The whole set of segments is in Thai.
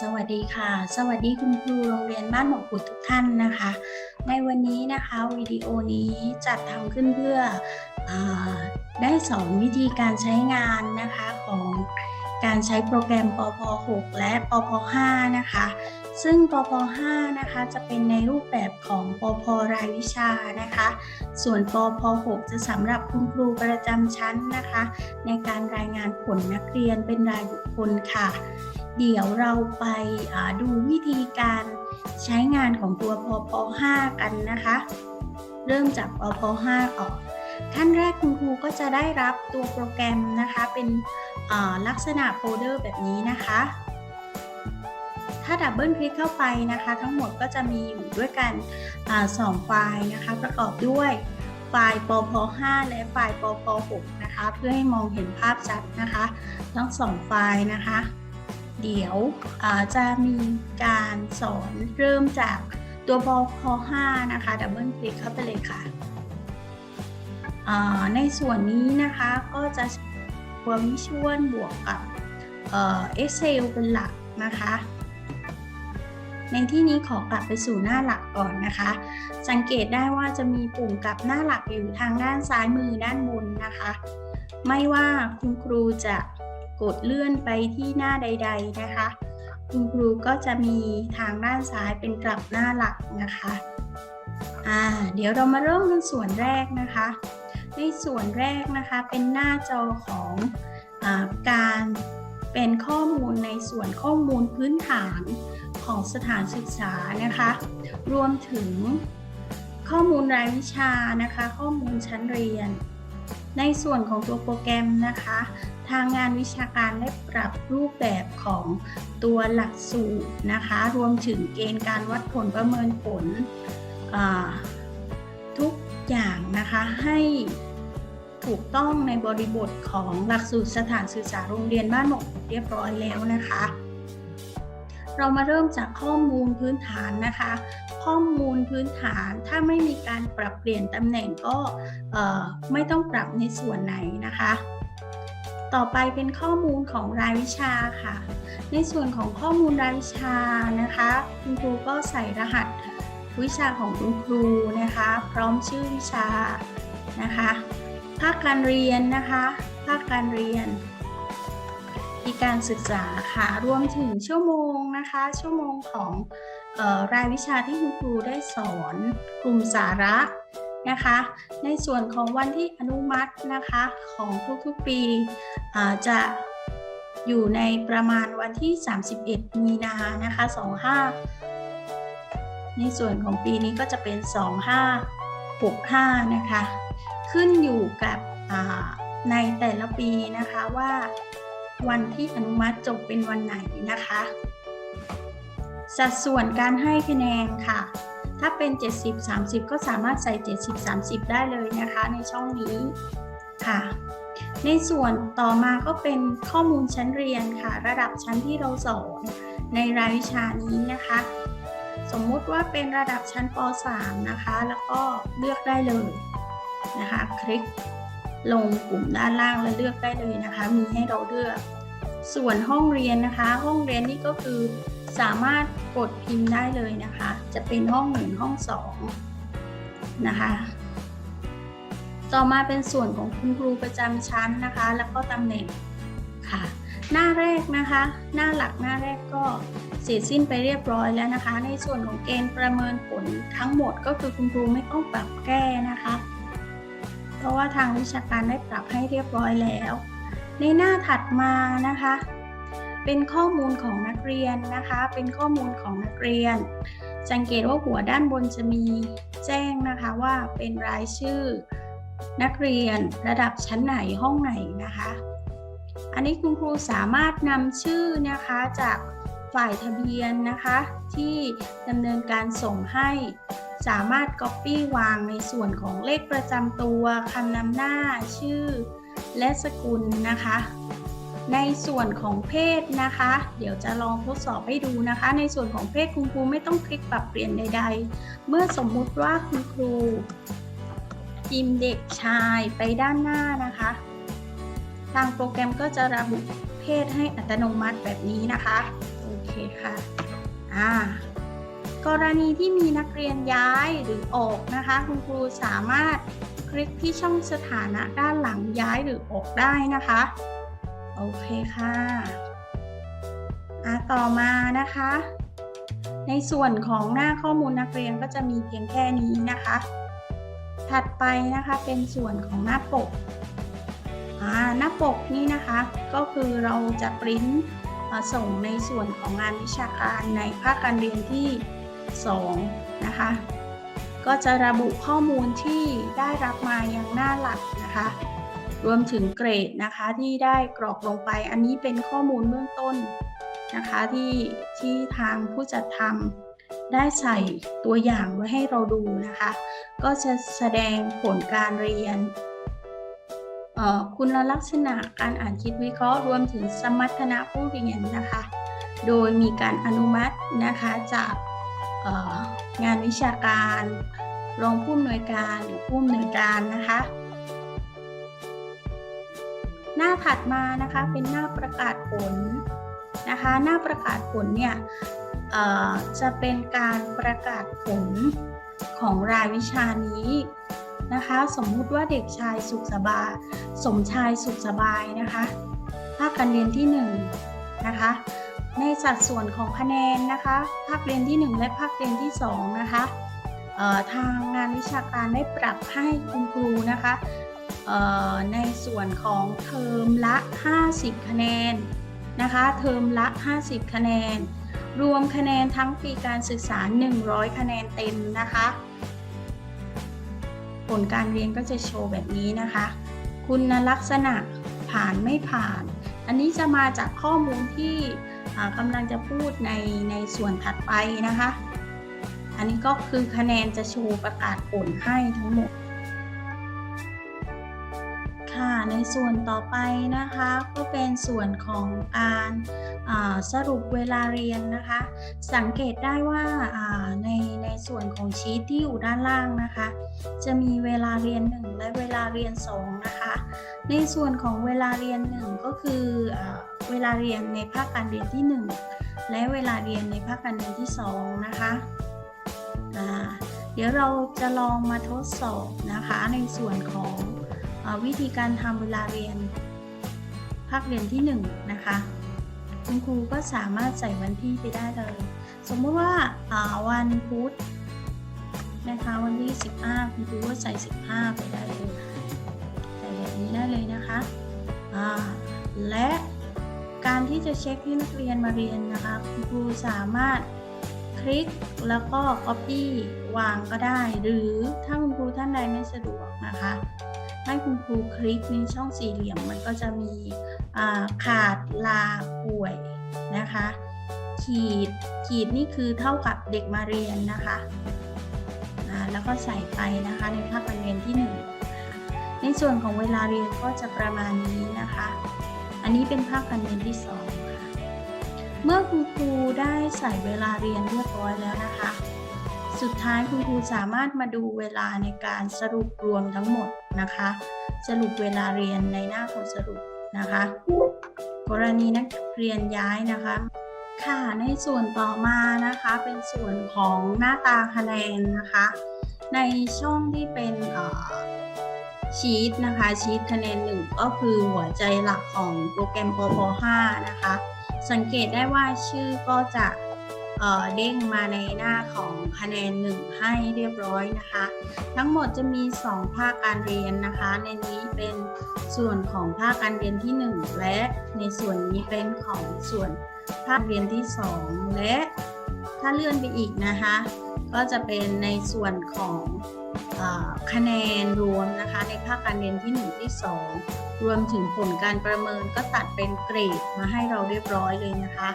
สวัสดีค่ะ สวัสดีคุณครูโรงเรียนบ้านหมอกขุดทุกท่านนะคะ ในวันนี้นะคะวิดีโอนี้จัดทำขึ้นเพื่ออได้สอนวิธีการใช้งานนะคะของการใช้โปรแกรมปพ6และปพ5นะคะ ซึ่งปพ5นะคะจะเป็นในรูปแบบของปพรายวิชานะคะ ส่วนปพ6จะสำหรับคุณครูประจำชั้นนะคะ ในการรายงานผลนักเรียนเป็นรายบุคคลค่ะ เดี๋ยวเราไปดูวิธีการใช้งานของตัวพป5กันนะคะ เริ่มจากปป5ก่อนขั้นแรกคุณครูก็จะได้รับตัวโปรแกรมนะคะ เป็นลักษณะโฟลเดอร์แบบนี้นะคะ ถ้าดับเบิลคลิกเข้าไปนะคะ ทั้งหมดก็จะมีอยู่ด้วยกันอสองไฟล์นะคะ ประกอบด้วยไฟล์ปพ5และไฟล์ปพ6นะคะ เพื่อให้มองเห็นภาพชัดนะคะ ทั้งสองไฟล์นะคะ เดี๋ยวจะมีการสอนเริ่มจากตัวบอลค5นะคะดับเบิลคลิกเข้าไปเลยค่ะ ในส่วนนี้นะคะก็จะตัววิชวลบวกกับเอ็กเซลเป็นหลักนะคะ ในที่นี้ขอกลับไปสู่หน้าหลักก่อนนะคะ สังเกตได้ว่าจะมีปุ่มกลับหน้าหลักอยู่ทางด้านซ้ายมือด้านบนนะคะ ไม่ว่าคุณครูจะ กดเลื่อนไปที่หน้าใด ๆ นะคะ คุณครูก็จะมีทางด้านซ้ายเป็นกลับหน้าหลักนะคะอ่าเดี๋ยวเรามาเริ่มกันส่วนแรกนะคะ ในส่วนแรกนะคะเป็นหน้าจอของอการเป็นข้อมูลในส่วนข้อมูลพื้นฐานของสถานศึกษานะคะ รวมถึงข้อมูลรายวิชานะคะ ข้อมูลชั้นเรียน ในส่วนของตัวโปรแกรมนะคะ ทางงานวิชาการได้ปรับรูปแบบของตัวหลักสูตรนะคะ รวมถึงเกณฑ์การวัดผลประเมินผลทุกอย่างนะคะให้ถูกต้องในบริบทของหลักสูตรสถานศึกษาโรงเรียนบ้านหมกเรียบร้อยแล้วนะคะ เรามาเริ่มจากข้อมูลพื้นฐานนะคะ ข้อมูลพื้นฐานถ้าไม่มีการปรับเปลี่ยนตำแหน่งก็ไม่ต้องปรับในส่วนไหนนะคะ ต่อไปเป็นข้อมูลของรายวิชาค่ะ ในส่วนของข้อมูลรายวิชานะคะ คุณครูก็ใส่รหัสวิชาของคุณครูนะคะ พร้อมชื่อวิชานะคะ ภาคการเรียนนะคะ ภาคการเรียนปีการศึกษาค่ะ รวมถึงชั่วโมงนะคะ ชั่วโมงของออรายวิชาที่คุณครูได้สอน กลุ่มสาระ นะคะ ในส่วนของวันที่อนุมัตินะคะของทุกๆปีจะอยู่ในประมาณวันที่ 31 มีนานะคะ 25 ในส่วนของปีนี้ก็จะเป็น 2565 นะคะ ขึ้นอยู่กับในแต่ละปีนะคะว่าวันที่อนุมัติจบเป็นวันไหนนะคะ สัดส่วนการให้คะแนนค่ะ ถ้าเป็น 70 30 ก็สามารถใส่ 70 30 ได้เลยนะคะในช่องนี้ค่ะ ในส่วนต่อมาก็เป็นข้อมูลชั้นเรียนค่ะ ระดับชั้นที่เราสอนในรายวิชานี้นะคะ สมมุติว่าเป็นระดับชั้นป .3 นะคะ แล้วก็เลือกได้เลยนะคะ คลิกลงปุ่มด้านล่างแล้วเลือกได้เลยนะคะ มีให้เราเลือก ส่วนห้องเรียนนะคะ ห้องเรียนนี่ก็คือ สามารถกดพิมพ์ได้เลยนะคะ จะเป็นห้องหนึ่งห้องสองนะคะ ต่อมาเป็นส่วนของคุณครูประจำชั้นนะคะ แล้วก็ตำแหน่งค่ะ หน้าแรกนะคะ หน้าหลักหน้าแรกก็เสร็จสิ้นไปเรียบร้อยแล้วนะคะ ในส่วนของเกณฑ์ประเมินผลทั้งหมดก็คือคุณครูไม่ต้องปรับแก้นะคะ เพราะว่าทางวิชาการได้ปรับให้เรียบร้อยแล้ว ในหน้าถัดมานะคะ เป็นข้อมูลของนักเรียนนะคะ เป็นข้อมูลของนักเรียน สังเกตว่าหัวด้านบนจะมีแจ้งนะคะว่าเป็นรายชื่อ นักเรียนระดับชั้นไหนห้องไหนนะคะ อันนี้คุณครูสามารถนำชื่อนะคะจากฝ่ายทะเบียนนะคะ ที่ดำเนินการส่งให้สามารถ Copy วางในส่วนของเลขประจำตัวคำนำหน้าชื่อ และสกุลนะคะ ในส่วนของเพศนะคะ เดี๋ยวจะลองทดสอบให้ดูนะคะ ในส่วนของเพศคุณครูไม่ต้องคลิกปรับเปลี่ยนใด ๆ เมื่อสมมุติว่าคุณครูพิมพ์เด็กชายไปด้านหน้านะคะ ทางโปรแกรมก็จะระบุเพศให้อัตโนมัติแบบนี้นะคะ โอเคค่ะอ่ากรณีที่มีนักเรียนย้ายหรือออกนะคะ คุณครูสามารถคลิกที่ช่องสถานะด้านหลังย้ายหรือออกได้นะคะ โอเคค่ะอะต่อมานะคะ ในส่วนของหน้าข้อมูลนักเรียนก็จะมีเพียงแค่นี้นะคะ ถัดไปนะคะเป็นส่วนของหน้าปกอ่าหน้าปกนี่นะคะก็คือเราจะปริ้นส่งในส่วนของงานวิชาการในภาคการเรียนที่ 2 นะคะ ก็จะระบุข้อมูลที่ได้รับมายังหน้าหลักนะคะ รวมถึงเกรดนะคะที่ได้กรอกลงไป อันนี้เป็นข้อมูลเบื้องต้นนะคะที่ที่ทางผู้จัดทำได้ใส่ตัวอย่างไว้ให้เราดูนะคะ ก็จะแสดงผลการเรียนคุณลักษณะการอ่านคิดวิเคราะห์รวมถึงสมรรถนะผู้เรียนนะคะ โดยมีการอนุมัตินะคะจากงานวิชาการ รองผู้อำนวยการหรือผู้อำนวยการนะคะ น้าถัดมานะคะเป็นหน้าประกาศผลนะคะ หน้าประกาศผลเนี่ยจะเป็นการประกาศผลของรายวิชานี้นะคะ สมมุติว่าเด็กชายสุขสบายสมชายสุขสบายนะคะภาคการเรียนที่1นะคะในสัดส่วนของคะแนนนะคะภาคเรียนที่ 1 และภาคเรียนที่ 2 นะคะทางงานวิชาการได้ปรับให้คุณครูนะคะ ในส่วนของเทอมละ 50 คะแนนนะคะเทอมละ 50 คะแนน รวมคะแนนทั้งปีการศึกษา 100 คะแนนเต็มนะคะ ผลการเรียนก็จะโชว์แบบนี้นะคะ คุณลักษณะผ่านไม่ผ่าน อันนี้จะมาจากข้อมูลที่กำลังจะพูดในในส่วนถัดไปนะคะ อันนี้ก็คือคะแนนจะโชว์ประกาศผลให้ทั้งหมด ในส่วนต่อไปนะคะก็เป็นส่วนของการสรุปเวลาเรียนนะคะ สังเกตได้ว่าในในส่วนของชีตที่อยู่ด้านล่างนะคะ จะมีเวลาเรียน 1 และเวลาเรียน2นะคะ ในส่วนของเวลาเรียน 1 ก็คืออเวลาเรียนในภาคการเรียนที่ 1 และเวลาเรียนในภาคการเรียนที่ 2 นะคะเดี๋ยวเราจะลองมาทดสอบนะคะในส่วนของ วิธีการทำเวลาเรียน ภาคเรียนที่ 1 นะคะ คุณครูก็สามารถใส่วันที่ไปได้เลย สมมติว่าาวันพุธนะคะวันที่ 15 คุณครูก็ใส่ 15 ไปได้เลยค่ะใส่แบบนี้ได้เลยนะคะและการที่จะเช็คให้นักเรียนมาเรียนนะคะคุณครูสามารถคลิกแล้วก็ Copy วางก็ได้ หรือถ้าคุณครูท่านใดไม่สะดวกนะคะ ให้คุณครูคลิกในช่องสี่เหลี่ยมมันก็จะมีขาดลาป่วยนะคะ ขีดขีดนี่คือเท่ากับเด็กมาเรียนนะคะแล้วก็ใส่ไปนะคะในภาคการเรียนที่1นในส่วนของเวลาเรียนก็จะประมาณนี้นะคะ อันนี้เป็นภาคการเรียนที่2ค่ะเมื่อคุณครูได้ใส่เวลาเรียนเรียบร้อยแล้วนะคะ สุดท้ายคุณครูสามารถมาดูเวลาในการสรุปรวมทั้งหมดนะคะ สรุปเวลาเรียนในหน้าผลสรุปนะคะ กรณีนักเรียนย้ายนะคะ ค่ะในส่วนต่อมานะคะเป็นส่วนของหน้าตาคะแนนนะคะ ในช่องที่เป็นชีตนะคะชีตคะแนนหนึ่งก็คือหัวใจหลักของโปรแกรมปป5นะคะ สังเกตได้ว่าชื่อก็จะ เด้งมาในหน้าของคะแนน 1 ให้เรียบร้อยนะคะ ทั้งหมดจะมี 2 ภาคการเรียนนะคะ ในนี้เป็นส่วนของภาคการเรียนที่ 1 และในส่วนนี้เป็นของส่วนภาคเรียนที่ 2 และถ้าเลื่อนไปอีกนะคะ ก็จะเป็นในส่วนของอคะแนนรวมนะคะ ในภาคการเรียนที่ 1 ที่ 2 รวมถึงผลการประเมินก็ตัดเป็นเกรดมาให้เราเรียบร้อยเลยนะคะ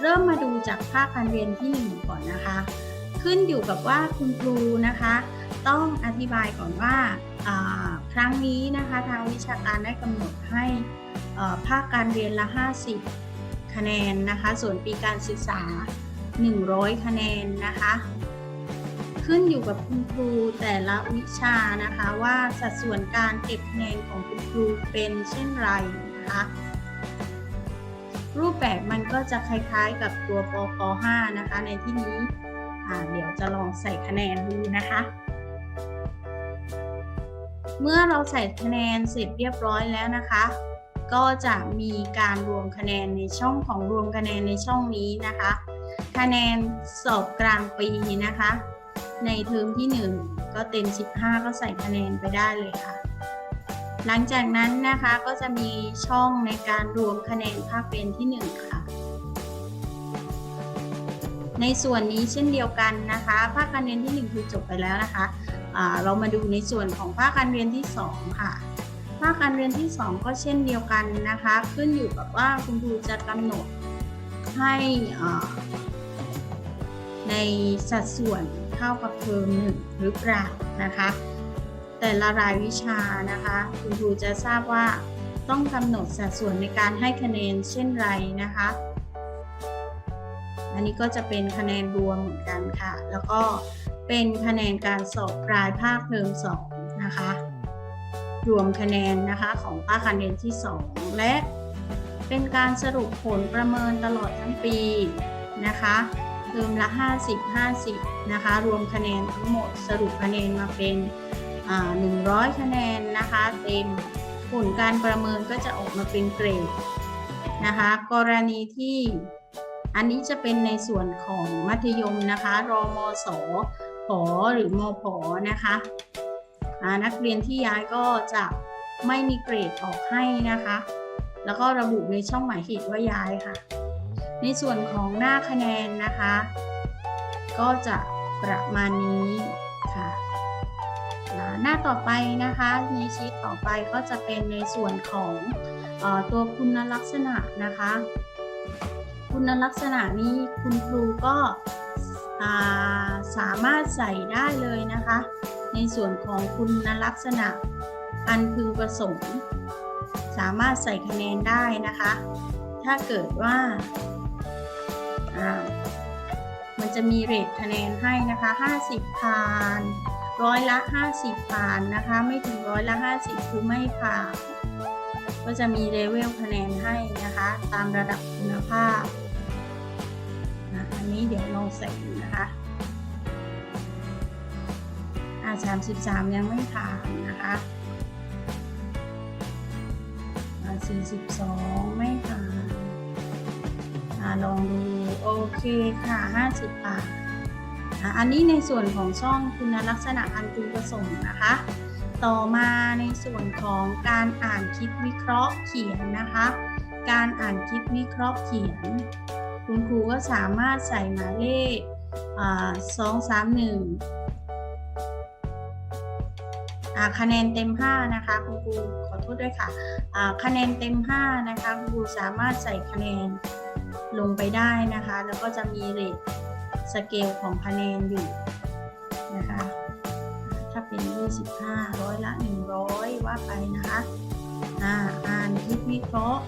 เริ่มมาดูจากภาคการเรียนที่ 1 ก่อนนะคะ ขึ้นอยู่กับว่าคุณครูนะคะ ต้องอธิบายก่อนว่าครั้งนี้นะคะทางวิชาการได้กำหนดให้ภาคการเรียนละ 50 คะแนนนะคะ ส่วนปีการศึกษา 100 คะแนนนะคะ ขึ้นอยู่กับคุณครูแต่ละวิชานะคะว่าสัดส่วนการเก็บคะแนนของคุณครูเป็นเช่นไรนะคะ แบบมันก็จะคล้ายๆกับตัวปป5นะคะ ในที่นี้เดี๋ยวจะลองใส่คะแนนดูนะคะ เมื่อเราใส่คะแนนเสร็จเรียบร้อยแล้วนะคะ ก็จะมีการรวมคะแนนในช่องของรวมคะแนนในช่องนี้นะคะ คะแนนสอบกลางปีนะคะ ในเทอมที่ 1 ก็เต็ม 15 ก็ใส่คะแนนไปได้เลยค่ะ หลังจากนั้นนะคะก็จะมีช่องในการรวมคะแนนภาคเรียนที่ 1 ค่ะ ในส่วนนี้เช่นเดียวกันนะคะ ภาคการเรียนที่ 1 คือจบไปแล้วนะคะอ่าเรามาดูในส่วนของภาคการเรียนที่ 2 ค่ะ ภาคการเรียนที่ 2 ก็เช่นเดียวกันนะคะ ขึ้นอยู่กับว่าคุณครูจะกำหนดให้อ่าในสัดส่วนเท่ากับเทอมหนึ่งหรือเปล่านะคะ แต่ละรายวิชานะคะ คุณครูจะทราบว่าต้องกำหนดสัดส่วนในการให้คะแนนเช่นไรนะคะ อันนี้ก็จะเป็นคะแนนรวมเหมือนกันค่ะ แล้วก็เป็นคะแนนการสอบปลายภาคเทอม2นะคะ รวมคะแนนนะคะของภาคการเรียนที่ 2 และเป็นการสรุปผลประเมินตลอดทั้งปีนะคะเทอมละ 50 50 นะคะ รวมคะแนนทั้งหมดสรุปคะแนนมาเป็น 100 คะแนนนะคะเต็มผลการประเมินก็จะออกมาเป็นเกรดนะคะ กรณีที่อันนี้จะเป็นในส่วนของมัธยมนะคะรอมสผหรือมผนะคะนักเรียนที่ย้ายก็จะไม่มีเกรดออกให้นะคะ แล้วก็ระบุในช่องหมายเหตุว่าย้ายค่ะ ในส่วนของหน้าคะแนนนะคะ ก็จะประมาณนี้ หน้าต่อไปนะคะในชีตต่อไปก็จะเป็นในส่วนของอตัวคุณลักษณะนะคะ คุณลักษณะนี้คุณครูก็าสามารถใส่ได้เลยนะคะ ในส่วนของคุณลักษณะอันพึงประสงค์ สามารถใส่คะแนนได้นะคะ ถ้าเกิดว่าอ่ามันจะมีเรทคะแนนให้นะคะ 50ผ่าน ร้อยละ 50 ผ่านนะคะ ไม่ถึงร้อยละ 50 คือไม่ผ่าน ก็จะมีเลเวลคะแนนให้นะคะ ตามระดับคุณภาพอะอันนี้เดี๋ยวลองใส่ดูนะคะอ่า33 ยังไม่ผ่านนะคะอ่า42 ไม่ผ่านอ่าลองดู โอเคค่ะ 50 ผ่าน อันนี้ในส่วนของช่องคุณลักษณะอันพึงประสงค์นะคะ ต่อมาในส่วนของการอ่านคิดวิเคราะห์เขียนนะคะ การอ่านคิดวิเคราะห์เขียน คุณครูก็สามารถใส่หมายเลขสองสามหนึ่งคะแนนเต็ม 5 นะคะคุณครูขอโทษด้วยค่ะคะแนนเต็ม 5 นะคะคุณครูสามารถใส่คะแนนลงไปได้นะคะ แล้วก็จะมีเรท สเกลของคะแนนอยู่นะคะ ถ้าเป็น 25 ร้อยละ 100 ว่าไปนะคะอ่าอ่านคิดวิเคราะห์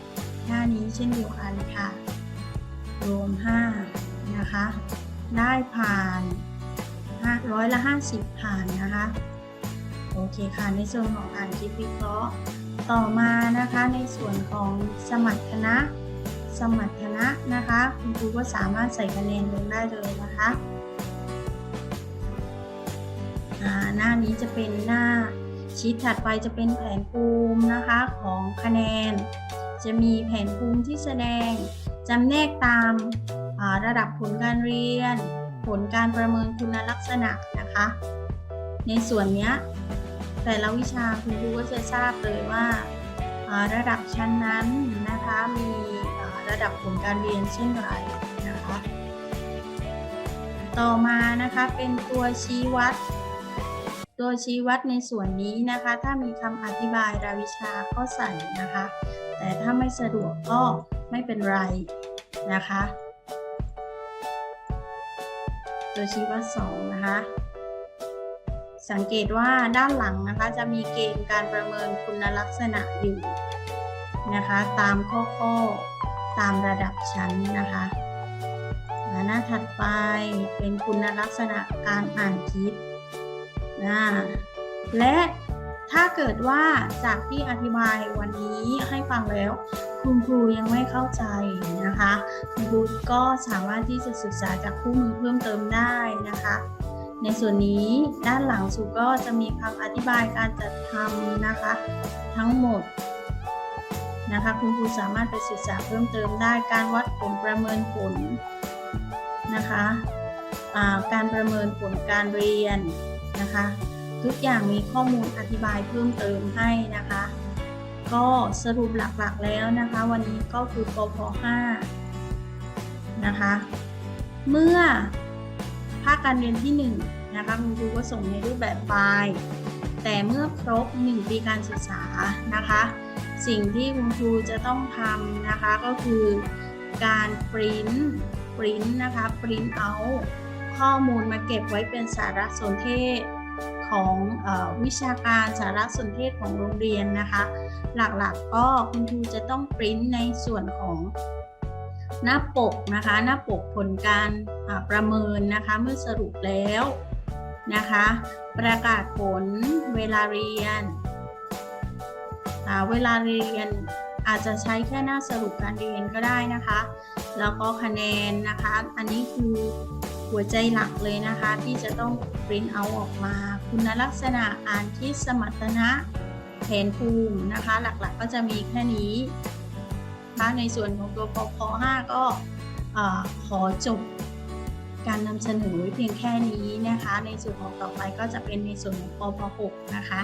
หน้านี้เช่นเดียวกันค่ะ รวม 5 นะคะ ได้ผ่านร้อยละ 50 ผ่านนะคะ โอเคค่ะ ในส่วนของอ่านคิดวิเคราะห์ ต่อมานะคะในส่วนของสมรรถนะ สมรรถนะนะคะ คุณครูก็สามารถใส่คะแนนลงได้เลยนะคะหน้านี้จะเป็นหน้าชีตถัดไปจะเป็นแผนภูมินะคะของคะแนน จะมีแผนภูมิที่แสดงจำแนกตามาระดับผลการเรียน ผลการประเมินคุณลักษณะนะคะ ในส่วนนี้แต่ละวิชาคุณครูก็จะทราบเลยว่าาระดับชั้นนั้นนะคะมีา ระดับผลการเรียนเช่นไรนะคะ ต่อมานะคะเป็นตัวชี้วัด ตัวชี้วัดในส่วนนี้นะคะ ถ้ามีคำอธิบายรายวิชาก็ใส่นะคะ แต่ถ้าไม่สะดวกก็ไม่เป็นไรนะคะ ตัวชี้วัด2นะคะสังเกตว่าด้านหลังนะคะจะมีเกณฑ์การประเมินคุณลักษณะอยู่นะคะ ตามข้อข้อ ตามระดับชั้นนะคะหน้าถัดไปเป็นคุณลักษณะการอ่านคิดนะและถ้าเกิดว่าจากที่อธิบายวันนี้ให้ฟังแล้ว คุณครูยังไม่เข้าใจนะคะ คุณครูก็สามารถที่จะศึกษาจากคู่มือเพิ่มเติมได้นะคะ ในส่วนนี้ด้านหลังสุดก็จะมีคำอธิบายการจัดทำนะคะ ทั้งหมด นะคะคุณครูสามารถไปศึกษาเพิ่มเติมได้การวัดผลประเมินผลนะคะาการประเมินผลการเรียนนะคะ ทุกอย่างมีข้อมูลอธิบายเพิ่มเติมให้นะคะ ก็สรุปหลักๆแล้วนะคะ วันนี้ก็คือปพ5นะคะ เมื่อภาคการเรียนที่1นะคะคุณครูก็ส่งในรูปแบบไฟล์แต่เมื่อครบ 1 ปีการศึกษานะคะ สิ่งที่คุณครูจะต้องทำนะคะก็คือการปริ้นปริ้นนะคะปริ้นเอาข้อมูลมาเก็บไว้เป็นสารสนเทศของอวิชาการสารสนเทศของโรงเรียนนะคะ หลักๆก็คุณครูจะต้องปริ้นในส่วนของหน้าปกนะคะ หน้าปกผลการประเมินนะคะเมื่อสรุปแล้วนะคะ ประกาศผลเวลาเรียน เวลาเรียนอาจจะใช้แค่หน้าสรุปการเรียนก็ได้นะคะ แล้วก็คะแนนนะคะ อันนี้คือหัวใจหลักเลยนะคะ ที่จะต้องปริ้นเอาออกมา คุณลักษณะอ่านคิดสมรรถนะแผนภูมินะคะ หลักๆก็จะมีแค่นี้นะคะในส่วนของตัวปพ5ก็ขอจบการนำเสนอไว้เพียงแค่นี้นะคะ ในส่วนของต่อไปก็จะเป็นในส่วนของปพ6นะคะ